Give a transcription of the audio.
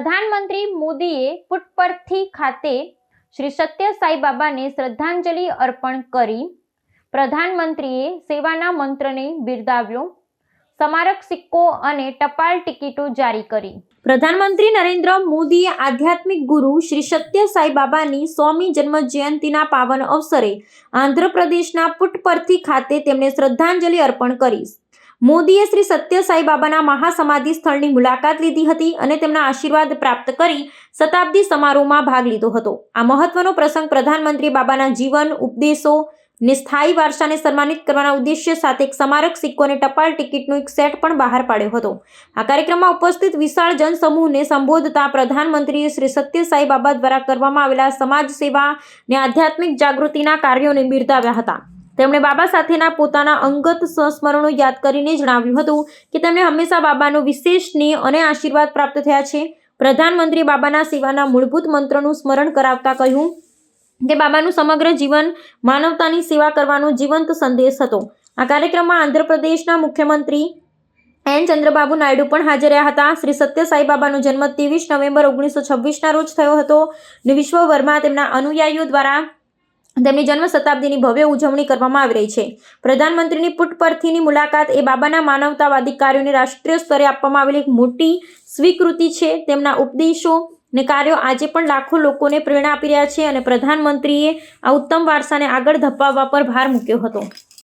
પ્રધાનમંત્રી મોદીએ પુટપર્થી ખાતે શ્રી સત્ય સાઈ બાબાને શ્રદ્ધાંજલિ અર્પણ કરી. પ્રધાનમંત્રીએ સેવાના મંત્રને બિરદાવ્યો, સ્મારક સિક્કો અને ટપાલ ટિકિટો જારી કરી. પ્રધાનમંત્રી નરેન્દ્ર મોદીએ આધ્યાત્મિક ગુરુ શ્રી સત્ય સાઈ બાબાની સોમી જન્મ જયંતિના પાવન અવસરે આંધ્રપ્રદેશના પુટપર્થી ખાતે તેમને શ્રદ્ધાંજલિ અર્પણ કરી. મોદીએ શ્રી સત્ય સાંઈ બાબાના મહાસમાધિ સ્થળની મુલાકાત લીધી હતી અને તેમના આશીર્વાદ પ્રાપ્ત કરી શતાબ્દી સમારોહમાં ભાગ લીધો હતો. આ મહત્વનો પ્રસંગ પ્રધાનમંત્રી બાબાના જીવન, ઉપદેશો ને સ્થાયી વારસાને સન્માનિત કરવાના ઉદ્દેશ્ય સાથે એક સ્મારક સિક્કો અને ટપાલ ટિકિટનો એક સેટ પણ બહાર પાડ્યો હતો. આ કાર્યક્રમમાં ઉપસ્થિત વિશાળ જનસમૂહને સંબોધતા પ્રધાનમંત્રીએ શ્રી સત્ય સાંઈ બાબા દ્વારા કરવામાં આવેલા સમાજ સેવા ને આધ્યાત્મિક જાગૃતિના કાર્યોને બિરદાવ્યા હતા. તેમણે બાબા સાથેના પોતાના અંગત સંસ્મરણો યાદ કરીને જણાવ્યું હતું કે તેમને હંમેશા બાબાનો વિશેષ સ્નેહ અને આશીર્વાદ પ્રાપ્ત થયા છે. પ્રધાનમંત્રી બાબાના સેવાના મૂળભૂત મંત્રનું સ્મરણ કરાવતા કહ્યું કે બાબાનું સમગ્ર જીવન માનવતાની સેવા કરવાનો જીવંત સંદેશ હતો. આ કાર્યક્રમમાં આંધ્રપ્રદેશના મુખ્યમંત્રી એન. ચંદ્રબાબુ નાયડુ પણ હાજર રહ્યા હતા. શ્રી સત્ય સાઈ બાબાનો જન્મ ત્રેવીસ નવેમ્બર ઓગણીસો છવ્વીસના રોજ થયો હતો ને વિશ્વભરમાં તેમના અનુયાયીઓ દ્વારા તેમની જન્મ શતાબ્દીની ભવ્ય ઉજવણી કરવામાં આવી રહી છે. પ્રધાનમંત્રીની પુટપર્થીની મુલાકાત એ બાબાના માનવતાવાદી કાર્યોને રાષ્ટ્રીય સ્તરે આપવામાં આવેલી એક મોટી સ્વીકૃતિ છે. તેમના ઉપદેશો ને કાર્યો આજે પણ લાખો લોકોને પ્રેરણા આપી રહ્યા છે અને પ્રધાનમંત્રીએ આ ઉત્તમ વારસાને આગળ ધપાવવા પર ભાર મૂક્યો હતો.